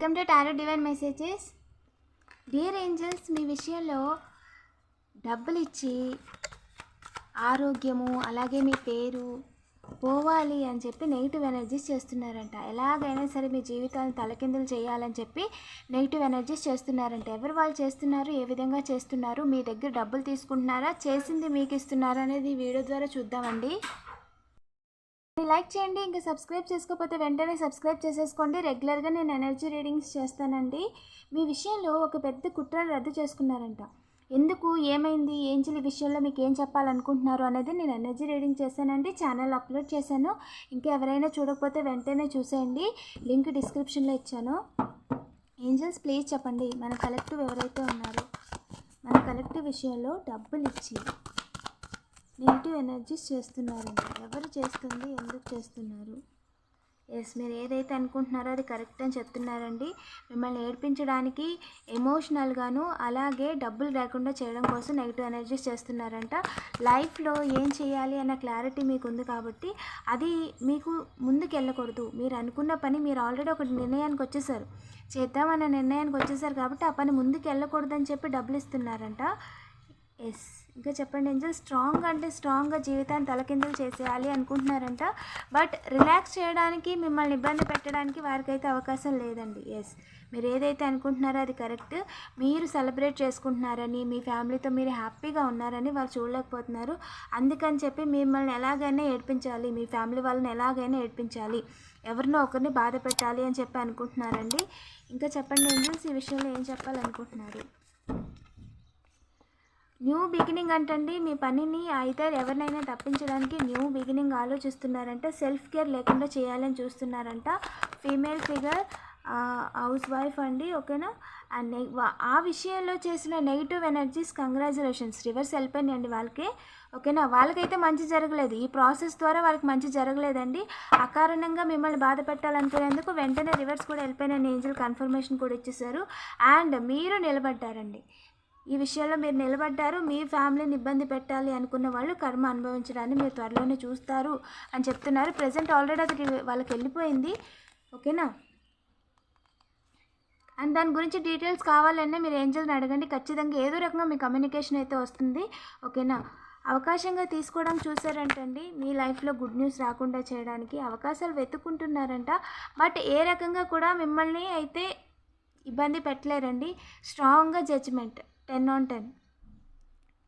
Welcome to tarot divine messages dear angels మీ విషయంలో డబ్బులు ఇచ్చి ఆరోగ్యము అలాగే మీ పేరు పోవాలి అని చెప్పి నెగిటివ్ ఎనర్జీస్ చేస్తున్నారంట. ఎలాగైనా సరే మీ జీవితాన్ని తలకిందులు చేయాలని చెప్పి నెగిటివ్ ఎనర్జీస్ చేస్తున్నారంట. ఎవరు వాళ్ళు చేస్తున్నారు? ఏ విధంగా చేస్తున్నారు? మీ దగ్గర డబ్బులు తీసుకుంటున్నారా? చేసింది మీకు ఇస్తున్నారా అనేది వీడియో ద్వారా చూద్దామండి. లైక్ చేయండి ఇంకా సబ్స్క్రైబ్ చేసుకోకపోతే వెంటనే సబ్స్క్రైబ్ చేసేసుకోండి. రెగ్యులర్గా నేను ఎనర్జీ రీడింగ్స్ చేస్తానండి. మీ విషయంలో ఒక పెద్ద కుట్రను రద్దు చేసుకున్నారంట. ఎందుకు? ఏమైంది? ఏం ఈ విషయంలో మీకు ఏం చెప్పాలనుకుంటున్నారు అనేది నేను ఎనర్జీ రీడింగ్ చేశానండి. ఛానల్ అప్లోడ్ చేశాను. ఇంకా ఎవరైనా చూడకపోతే వెంటనే చూసేయండి. లింక్ డిస్క్రిప్షన్లో ఇచ్చాను. ఏంజల్స్ ప్లీజ్ చెప్పండి. మన కలెక్టివ్ ఎవరైతే ఉన్నారో మన కలెక్టివ్ విషయంలో డబ్బులు ఇచ్చి నెగిటివ్ ఎనర్జీస్ చేస్తున్నారండి ఎవరు చేస్తుంది? ఎందుకు చేస్తున్నారు? ఎస్ మీరు ఏదైతే అనుకుంటున్నారో అది కరెక్ట్ అని చెప్తున్నారండి. మిమ్మల్ని ఏడ్పించడానికి ఎమోషనల్గాను అలాగే డబ్బులు లేకుండా చేయడం కోసం నెగిటివ్ ఎనర్జీస్ చేస్తున్నారంట. లైఫ్లో ఏం చేయాలి అన్న క్లారిటీ మీకు ఉంది కాబట్టి అది మీకు ముందుకు వెళ్ళకూడదు మీరు అనుకున్న పని మీరు ఆల్రెడీ ఒక నిర్ణయానికి వచ్చేసారు. చేద్దామన్న నిర్ణయానికి వచ్చేసారు కాబట్టి ఆ పని ముందుకు వెళ్ళకూడదని చెప్పి డబ్బులు ఇస్తున్నారంట. ఎస్ ఇంకా చెప్పండి ఏంజల్ స్ట్రాంగ్ అంటే స్ట్రాంగ్గా జీవితాన్ని తలకిందులు చేసేయాలి అనుకుంటున్నారంట. బట్ రిలాక్స్ చేయడానికి మిమ్మల్ని ఇబ్బంది పెట్టడానికి వారికైతే అవకాశం లేదండి. ఎస్ మీరు ఏదైతే అనుకుంటున్నారో అది కరెక్ట్. మీరు సెలబ్రేట్ చేసుకుంటున్నారని మీ ఫ్యామిలీతో మీరు హ్యాపీగా ఉన్నారని వారు చూడలేకపోతున్నారు. అందుకని చెప్పి మిమ్మల్ని ఎలాగైనా ఏడ్పించాలి. మీ ఫ్యామిలీ వాళ్ళని ఎలాగైనా ఏడ్పించాలి. ఎవరినో ఒకరిని బాధ పెట్టాలి అని చెప్పి అనుకుంటున్నారండి. ఇంకా చెప్పండి ఏంజల్స్ ఈ విషయంలో ఏం చెప్పాలనుకుంటున్నారు? న్యూ బిగినింగ్ అంటండి మీ పనిని అయితే ఎవరినైనా తప్పించడానికి న్యూ బిగినింగ్ ఆలోచిస్తున్నారంట సెల్ఫ్ కేర్ లేకుండా చేయాలని చూస్తున్నారంట. ఫీమేల్ ఫిగర్ హౌస్ వైఫ్ అండి ఓకేనా? అండ్ ఆ విషయంలో చేసిన నెగిటివ్ ఎనర్జీస్ కంగ్రాచులేషన్స్. రివర్స్ వెళ్ళిపోయినాయండి వాళ్ళకి ఓకేనా? వాళ్ళకైతే మంచి జరగలేదు. ఈ ప్రాసెస్ ద్వారా వాళ్ళకి మంచి జరగలేదండి. అకారణంగా మిమ్మల్ని బాధ పెట్టాలనుకునేందుకు వెంటనే రివర్స్ కూడా వెళ్ళిపోయిన ఏంజల్ కన్ఫర్మేషన్ కూడా ఇచ్చేసారు అండ్ మీరు నిలబడ్డారండి. ఈ విషయంలో మీరు నిలబడ్డారు మీ ఫ్యామిలీని ఇబ్బంది పెట్టాలి అనుకున్న వాళ్ళు కర్మ అనుభవించడాన్ని మీరు త్వరలోనే చూస్తారు అని చెప్తున్నారు. ప్రజెంట్ ఆల్రెడీ అది వాళ్ళకి వెళ్ళిపోయింది. ఓకేనా? అండ్ దాని గురించి డీటెయిల్స్ కావాలన్నా మీరు ఏంజల్ని అడగండి. ఖచ్చితంగా ఏదో రకంగా మీ కమ్యూనికేషన్ అయితే వస్తుంది. ఓకేనా? అవకాశంగా తీసుకోవడం చూసారంటండి మీ లైఫ్లో గుడ్ న్యూస్ రాకుండా చేయడానికి అవకాశాలు వెతుక్కుంటున్నారంట. బట్ ఏ రకంగా కూడా మిమ్మల్ని అయితే ఇబ్బంది పెట్టలేరండి. స్ట్రాంగ్గా జడ్జ్మెంట్. Ten on ten.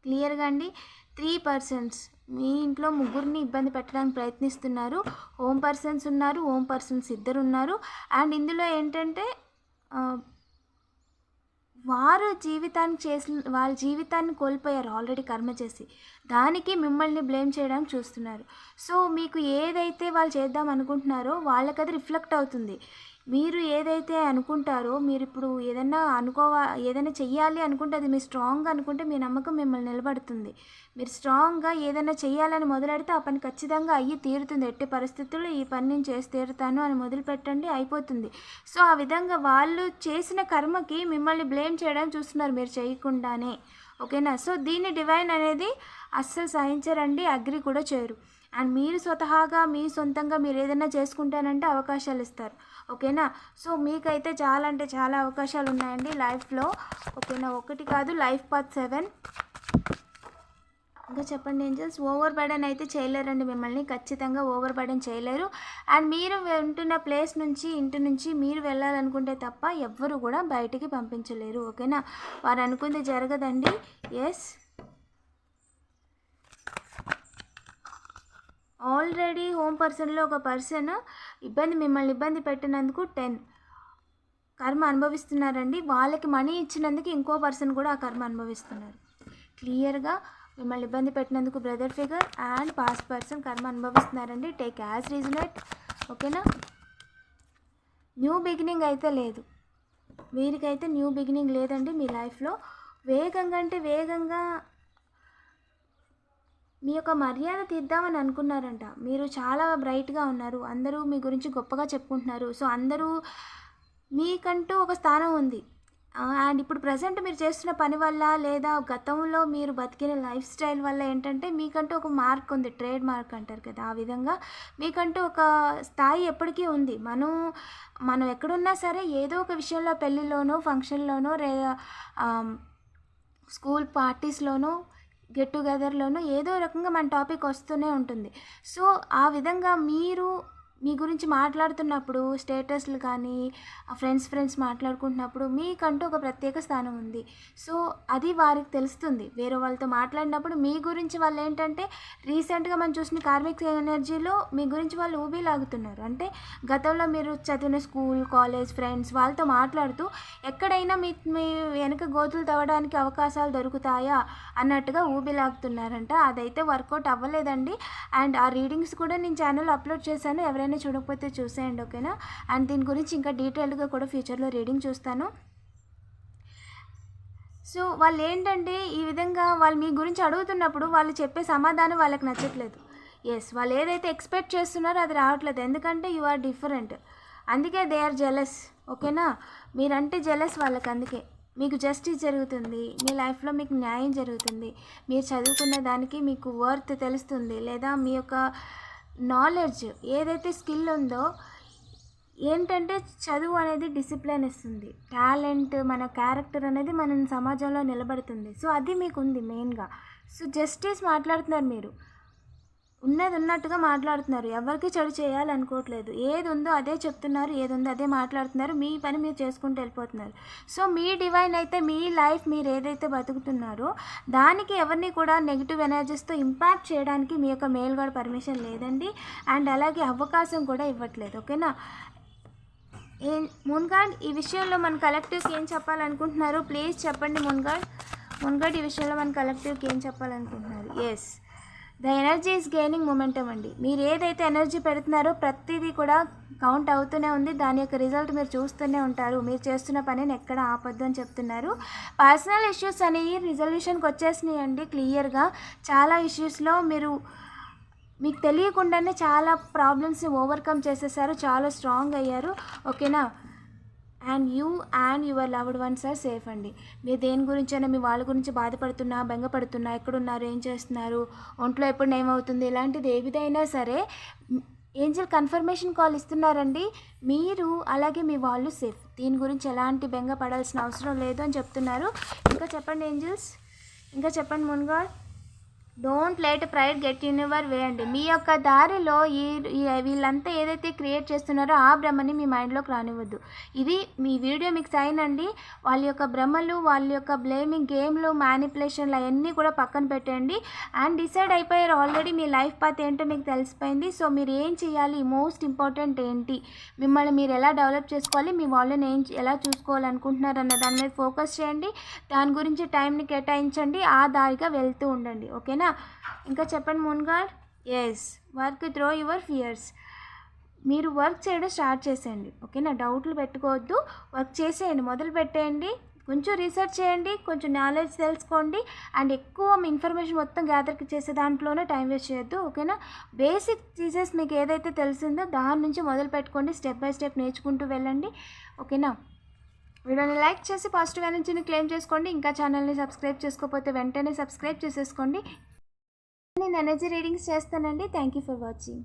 క్లియర్గా అండి. త్రీ పర్సన్స్ మీ ఇంట్లో ముగ్గురిని ఇబ్బంది పెట్టడానికి ప్రయత్నిస్తున్నారు. హోమ్ పర్సన్స్ ఉన్నారు హోమ్ పర్సన్స్ ఇద్దరు ఉన్నారు అండ్ ఇందులో ఏంటంటే వారు జీవితాన్ని చేసిన వాళ్ళ జీవితాన్ని కోల్పోయారు ఆల్రెడీ కర్మ చేసి. దానికి మిమ్మల్ని బ్లేమ్ చేయడానికి చూస్తున్నారు. సో మీకు ఏదైతే వాళ్ళు చేద్దాం అనుకుంటున్నారో వాళ్ళకి అది రిఫ్లెక్ట్ అవుతుంది. మీరు ఏదైతే అనుకుంటారో మీరు ఇప్పుడు ఏదైనా అనుకోవా ఏదైనా చెయ్యాలి అనుకుంటే అది మీరు స్ట్రాంగ్గా అనుకుంటే మీ నమ్మకం మిమ్మల్ని నిలబడుతుంది. మీరు స్ట్రాంగ్గా ఏదైనా చేయాలని మొదలెడితే ఆ పని ఖచ్చితంగా అయ్యి తీరుతుంది. ఎట్టి పరిస్థితుల్లో ఈ పని నేను చేసి తీరుతాను అని మొదలు పెట్టండి అయిపోతుంది. సో ఆ విధంగా వాళ్ళు చేసిన కర్మకి మిమ్మల్ని బ్లేమ్ చేయడానికి చూస్తున్నారు మీరు చేయకుండానే. ఓకేనా? సో దీన్ని డివైన్ అనేది అస్సలు సహించరండి అగ్రి కూడా చేయరు. అండ్ మీరు స్వతహాగా మీ సొంతంగా మీరు ఏదైనా చేసుకుంటానంటే అవకాశాలు ఇస్తారు. ఓకేనా? సో మీకైతే చాలా అంటే చాలా అవకాశాలు ఉన్నాయండి లైఫ్లో. ఓకేనా? ఒకటి కాదు లైఫ్ పాత్ సెవెన్. ఇంకా చెప్పండి ఏంజల్స్? ఓవర్ బర్డెన్ అయితే చేయలేరండి మిమ్మల్ని. ఖచ్చితంగా ఓవర్ బర్డెన్ చేయలేరు. అండ్ మీరు ఉంటున్న ప్లేస్ నుంచి ఇంటి నుంచి మీరు వెళ్ళాలనుకుంటే తప్ప ఎవ్వరు కూడా బయటికి పంపించలేరు. ఓకేనా? వారు అనుకుంది జరగదండి. ఎస్ ఆల్రెడీ హోమ్ పర్సన్లో ఒక పర్సన్ ఇబ్బంది మిమ్మల్ని ఇబ్బంది పెట్టినందుకు టెన్. కర్మ అనుభవిస్తున్నారండి. వాళ్ళకి మనీ ఇచ్చినందుకు ఇంకో పర్సన్ కూడా ఆ కర్మ అనుభవిస్తున్నారు. క్లియర్గా మిమ్మల్ని ఇబ్బంది పెట్టినందుకు brother figure and past person కర్మ అనుభవిస్తున్నారండి. టేక్ యాజ్ రీజనెట్ ఓకేనా? న్యూ బిగినింగ్ అయితే లేదు. వీరికైతే న్యూ బిగినింగ్ లేదండి మీ లైఫ్లో. వేగంగా అంటే వేగంగా మీ యొక్క మర్యాద తీద్దామని అనుకున్నారంట. మీరు చాలా బ్రైట్గా ఉన్నారు. అందరూ మీ గురించి గొప్పగా చెప్పుకుంటున్నారు. సో అందరూ మీకంటూ ఒక స్థానం ఉంది. అండ్ ఇప్పుడు ప్రజెంట్ మీరు చేస్తున్న పని వల్ల లేదా గతంలో మీరు బతికిన లైఫ్ స్టైల్ వల్ల ఏంటంటే మీకంటూ ఒక మార్క్ ఉంది. ట్రేడ్ మార్క్ అంటారు కదా ఆ విధంగా మీకంటూ ఒక స్థాయి ఎప్పటికీ ఉంది. మనం మనం ఎక్కడున్నా సరే ఏదో ఒక విషయంలో పెళ్ళిలోనో ఫంక్షన్లోనో లేదా స్కూల్ పార్టీస్లోనో గెట్ టుగెదర్లోనూ ఏదో రకంగా మన టాపిక్ వస్తూనే ఉంటుంది. సో ఆ విధంగా మీరు మీ గురించి మాట్లాడుతున్నప్పుడు స్టేటస్లు కానీ ఫ్రెండ్స్ ఫ్రెండ్స్ మాట్లాడుకుంటున్నప్పుడు మీకంటూ ఒక ప్రత్యేక స్థానం ఉంది. సో అది వారికి తెలుస్తుంది. వేరే వాళ్ళతో మాట్లాడినప్పుడు మీ గురించి వాళ్ళు ఏంటంటే రీసెంట్గా మనం చూసిన కార్మిక ఎనర్జీలో మీ గురించి వాళ్ళు ఊబిలాగుతున్నారు అంటే గతంలో మీరు చదివిన స్కూల్ కాలేజ్ ఫ్రెండ్స్ వాళ్ళతో మాట్లాడుతూ ఎక్కడైనా మీ మీ వెనక గోతులు తవ్వడానికి అవకాశాలు దొరుకుతాయా అన్నట్టుగా ఊబిలాగుతున్నారంట అదైతే వర్కౌట్ అవ్వలేదండి. అండ్ ఆ రీడింగ్స్ కూడా నేను ఛానల్ అప్లోడ్ చేశాను. ఎవరైనా చూడకపోతే చూసేయండి ఓకేనా? అండ్ దీని గురించి ఇంకా డీటెయిల్డ్గా కూడా ఫ్యూచర్లో రీడింగ్ చూస్తాను. సో వాళ్ళు ఏంటంటే ఈ విధంగా వాళ్ళు మీ గురించి అడుగుతున్నప్పుడు వాళ్ళు చెప్పే సమాధానం వాళ్ళకి నచ్చట్లేదు. ఎస్ వాళ్ళు ఏదైతే ఎక్స్పెక్ట్ చేస్తున్నారో అది రావట్లేదు. ఎందుకంటే యు ఆర్ డిఫరెంట్ అందుకే దే ఆర్ జెలస్ ఓకేనా? మీరంటే జెలస్ వాళ్ళకి అందుకే. మీకు జస్టిస్ జరుగుతుంది మీ లైఫ్లో మీకు న్యాయం జరుగుతుంది. మీరు చదువుకున్న దానికి మీకు వర్త్ తెలుస్తుంది లేదా మీ యొక్క నాలెడ్జ్ ఏదైతే స్కిల్ ఉందో ఏంటంటే చదువు అనేది డిసిప్లిన్ ఇస్తుంది. టాలెంట్ మన క్యారెక్టర్ అనేది మన సమాజంలో నిలబడుతుంది. సో అది మీకు ఉంది మెయిన్గా సో జస్టిస్ మాట్లాడుతున్నారు మీరు. ఉన్నది ఉన్నట్టుగా మాట్లాడుతున్నారు. ఎవరికి చెడు చేయాలనుకోవట్లేదు. ఏది ఉందో అదే చెప్తున్నారు ఏది ఉందో అదే మాట్లాడుతున్నారు. మీ పని మీరు చేసుకుంటూ వెళ్ళిపోతున్నారు. సో మీ డివైన్ అయితే మీ లైఫ్ మీరు ఏదైతే బతుకుతున్నారో దానికి ఎవరిని కూడా నెగిటివ్ ఎనర్జీస్తో ఇంపాక్ట్ చేయడానికి మీ యొక్క మెయిల్ కూడా పర్మిషన్ లేదండి. అండ్ అలాగే అవకాశం కూడా ఇవ్వట్లేదు. ఓకేనా ఏం మున్గాడ్ ఈ విషయంలో మన కలెక్టివ్కి ఏం చెప్పాలనుకుంటున్నారు? ప్లీజ్ చెప్పండి మున్గాడ్. మున్గాడ్ ఈ విషయంలో మన కలెక్టివ్కి ఏం చెప్పాలనుకుంటున్నారు? Yes the energy is gaining momentum అండి. మీరు ఏదైతే ఎనర్జీ పెడుతున్నారో ప్రతిదీ కూడా కౌంట్ అవుతూనే ఉంది. దాని యొక్క రిజల్ట్ మీరు చూస్తూనే ఉంటారు. మీరు చేస్తున్న పనిని ఎక్కడ ఆపొద్దు అని చెప్తున్నారు. పర్సనల్ ఇష్యూస్ అనేవి రిజల్యూషన్కి వచ్చేసినాయి అండి క్లియర్గా. చాలా ఇష్యూస్లో మీరు మీకు తెలియకుండానే చాలా ప్రాబ్లమ్స్ని ఓవర్కమ్ చేసేసారు. చాలా స్ట్రాంగ్ అయ్యారు. ఓకేనా? And you and your loved ones are safe అండి. మీరు దేని గురించైనా మీ వాళ్ళ గురించి బాధపడుతున్నా బెంగపడుతున్నా ఎక్కడున్నారు ఏం చేస్తున్నారు ఒంట్లో ఎప్పుడు ఏమవుతుంది ఇలాంటిది ఏ విధైనా సరే ఏంజల్ కన్ఫర్మేషన్ కాల్ ఇస్తున్నారండి. మీరు అలాగే మీ వాళ్ళు సేఫ్ దీని గురించి ఎలాంటి బెంగ పడాల్సిన అవసరం లేదు అని చెప్తున్నారు. ఇంకా చెప్పండి ఏంజల్స్? ఇంకా చెప్పండి మున్గాడ్. Don't let pride get in your way అండి. మీ యొక్క దారిలో ఈ ఈ- వీళ్ళంతా ఏదైతే క్రియేట్ చేస్తున్నారో ఆ భ్రమని మీ మైండ్లోకి రానివ్వద్దు. ఇది మీ వీడియో మీకు సైన్ అండి. వాళ్ళ యొక్క భ్రమలు వాళ్ళ యొక్క బ్లేమింగ్ గేమ్లు మ్యానిపులేషన్లు అవన్నీ కూడా పక్కన పెట్టండి. అండ్ డిసైడ్ అయిపోయారు ఆల్రెడీ మీ లైఫ్ పాత్ ఏంటో మీకు తెలిసిపోయింది. సో మీరు ఏం చేయాలి? మోస్ట్ ఇంపార్టెంట్ ఏంటి? మిమ్మల్ని మీరు ఎలా డెవలప్ చేసుకోవాలి? మీ వాళ్ళని ఏం ఎలా చూసుకోవాలనుకుంటున్నారు అన్న దాని మీద ఫోకస్ చేయండి. దాని గురించి టైంని కేటాయించండి. ఆ దారిగా వెళ్తూ ఉండండి. ఓకేనా ఇంకా చెప్పండి మున్గాడ్ yes work through your fears మీరు వర్క్ చేయడం స్టార్ట్ చేసేయండి. ఓకేనా? డౌట్లు పెట్టుకోవద్దు. వర్క్ చేసేయండి. మొదలు పెట్టేయండి. కొంచెం రీసెర్చ్ చేయండి. కొంచెం నాలెడ్జ్ తెలుసుకోండి. అండ్ ఎక్కువ మీ ఇన్ఫర్మేషన్ మొత్తం గ్యాదర్ చేసే దాంట్లోనే టైం వేస్ట్ చేయొద్దు. ఓకేనా? బేసిక్ చీజెస్ మీకు ఏదైతే తెలిసిందో దాని నుంచి మొదలు పెట్టుకోండి. స్టెప్ బై స్టెప్ నేర్చుకుంటూ వెళ్ళండి. ఓకేనా? వీడియోని లైక్ చేసి పాజిటివ్ ఎనర్జీని క్లెయిమ్ చేసుకోండి. ఇంకా ఛానల్ని సబ్స్క్రైబ్ చేసుకోకపోతే వెంటనే సబ్స్క్రైబ్ చేసేసుకోండి. నేను ఎనర్జీ రీడింగ్స్ చేస్తానండి. Thank you for watching